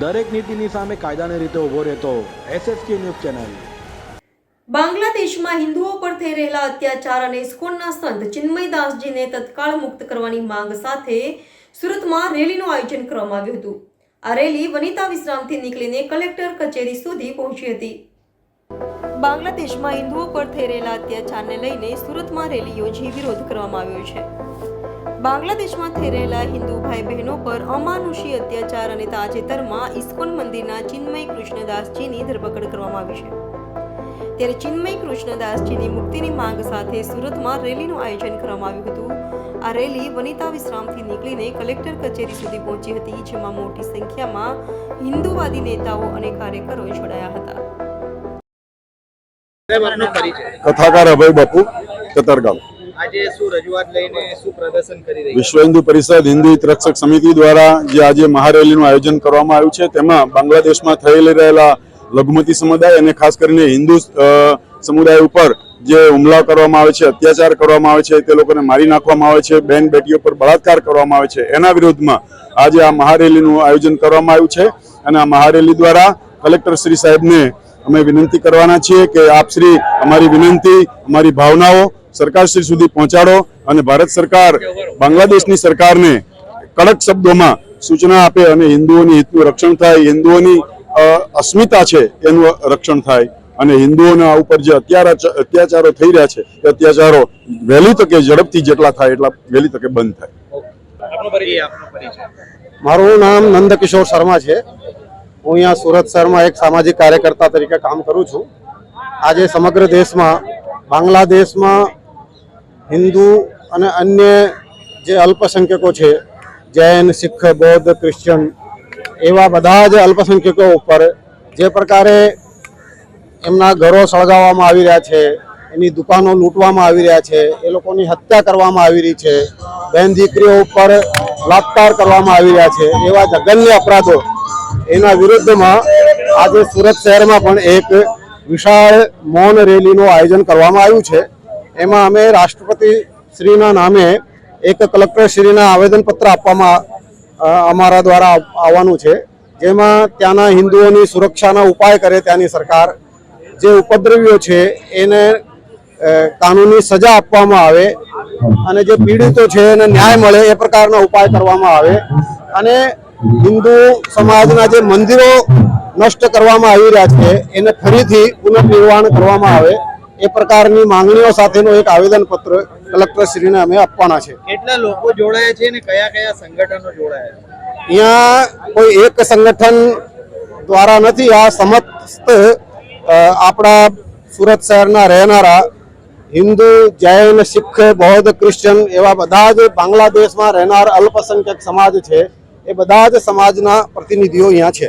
દરેક નીતિની સામે કાયદાની રીતે ઊભો રહેતો એસએસકે ન્યૂઝ ચેનલ. બાંગ્લાદેશમાં હિન્દુઓ પર થઈ રહેલા અત્યાચાર અને ઇસ્કોનના સંત ચિન્મયદાસજીને તત્કાળ મુક્ત કરવાની માંગ સાથે સુરતમાં રેલીનું આયોજન કરવામાં આવ્યું હતું. આ રેલી વનિતા વિશ્રામથી નીકળીને કલેક્ટર કચેરી સુધી પહોંચી હતી. બાંગ્લાદેશમાં હિન્દુઓ પર થઈ રહેલા અત્યાચારને લઈને સુરતમાં રેલી યોજી વિરોધ કરવામાં આવ્યો છે. બાંગ્લાદેશમાં થઈ રહેલા હિન્દુ ભાઈ બહેનો પર અમાનુષી અત્યાચાર અને તાજેતરમાં ઇસ્કોન મંદિરના ચિન્મય કૃષ્ણદાસજીની ધરપકડ કરવામાં આવી છે. ત્યારે ચિન્મય કૃષ્ણદાસજીની મુક્તિની માંગ સાથે સુરતમાં રેલીનું આયોજન કરવામાં આવ્યું હતું. આ રેલી વનિતા વિશ્રામથી નીકળીને કલેક્ટર કચેરી સુધી પહોંચી હતી, જેમાં મોટી સંખ્યામાં હિન્દુવાદી નેતાઓ અને કાર્યકરો જોડાયા હતા. કથાકાર અભય બાપુ કતારગામ આજે શું રજૂઆત લઈને શું પ્રદર્શન કરી રહી વિશ્વ હિન્દુ પરિષદ, હિન્દુ રક્ષક સમિતિ દ્વારા જે આજે મહારેલીનું આયોજન કરવામાં આવ્યું છે, તેમાં બાંગ્લાદેશમાં થયેલી રહેલા લઘુમતી સમુદાય અને ખાસ કરીને હિન્દુ સમુદાય ઉપર જે હુમલા કરવામાં આવે છે, અત્યાચાર કરવામાં આવે છે, તે લોકોને મારી નાખવામાં આવે છે, બેન બેટીઓ પર બળાત્કાર કરવામાં આવે છે, એના વિરોધમાં આજે આ મહારેલીનું આયોજન કરવામાં આવ્યું છે અને આ મહારેલી દ્વારા કલેક્ટર શ્રી સાહેબને અમે વિનંતી કરવાના છીએ કે આપ શ્રી અમારી વિનંતી, અમારી ભાવનાઓ સરકાર શ્રી સુધી પહોંચાડો અને ભારત સરકાર બાંગ્લાદેશની સરકારને કડક શબ્દોમાં સૂચના આપે અને હિન્દુઓની હિતનું રક્ષણ થાય હિન્દુઓની અસ્મિતા છે એનું રક્ષણ થાય અને હિન્દુઓના ઉપર જે અત્યાર અત્યાચારો થઈ રહ્યા છે એ અત્યાચારો વહેલી તકે ઝડપથી જેટલા થાય એટલા વહેલી તકે બંધ થાય. મારું નામ નંદકિશોર શર્મા છે. હું અહીંયા સુરત શહેરમાં એક સામાજિક કાર્યકર્તા તરીકે કામ કરું છું. આજે સમગ્ર દેશમાં બાંગ્લાદેશમાં હિન્દુ અને અન્ય જે અલ્પસંખ્યકો છે, જૈન, શીખ, બૌદ્ધ, ક્રિશ્ચન, એવા બધા જ અલ્પસંખ્યકો ઉપર જે પ્રકારે એમના ઘરો સળગાવવામાં આવી રહ્યા છે, એની દુકાનો લૂંટવામાં આવી રહ્યા છે, એ લોકોની હત્યા કરવામાં આવી રહી છે બહેન દીકરીઓ ઉપર લાપતાર કરવામાં આવી રહ્યા છે, એવા જગન્ય અપરાધો એના વિરુદ્ધમાં આજે સુરત શહેરમાં પણ એક વિશાળ મૌન રેલીનું આયોજન કરવામાં આવ્યું છે. એમાં અમે રાષ્ટ્રપતિ શ્રીના નામે એક કલેક્ટર શ્રીના આવેદનપત્ર આપવામાં અમારા દ્વારા આવવાનું છે. જેમાં ત્યાંના હિન્દુઓની સુરક્ષાના ઉપાય કરે ત્યાંની સરકાર. જે ઉપદ્રવીઓ છે, એને કાનૂની સજા આપવામાં આવે અને જે પીડિતો છે, એને ન્યાય મળે એ પ્રકારના ઉપાય કરવામાં આવે. અને હિન્દુ સમાજના જે મંદિરો નષ્ટ કરવામાં આવી રહ્યા છે, એને ફરીથી પુનર્નિર્માણ કરવામાં આવે. એ પ્રકારની માંગણીઓ સાથેનું એક આવેદનપત્ર કલેક્ટરશ્રીને અમે આપવાના છે. કેટલા લોકો જોડાયા છે અને કયા કયા સંગઠનો જોડાયા છે? અહીંયા કોઈ એક સંગઠન દ્વારા નથી આ સમસ્ત આપણા સુરત શહેરના રહેનારા હિન્દુ જૈન શીખ બૌદ્ધ ક્રિશ્ચન એવા બધા જ બાંગ્લાદેશમાં રહેનાર અલ્પસંખ્યક સમાજ છે. એ બધા જ સમાજના પ્રતિનિધિઓ અહીંયા છે.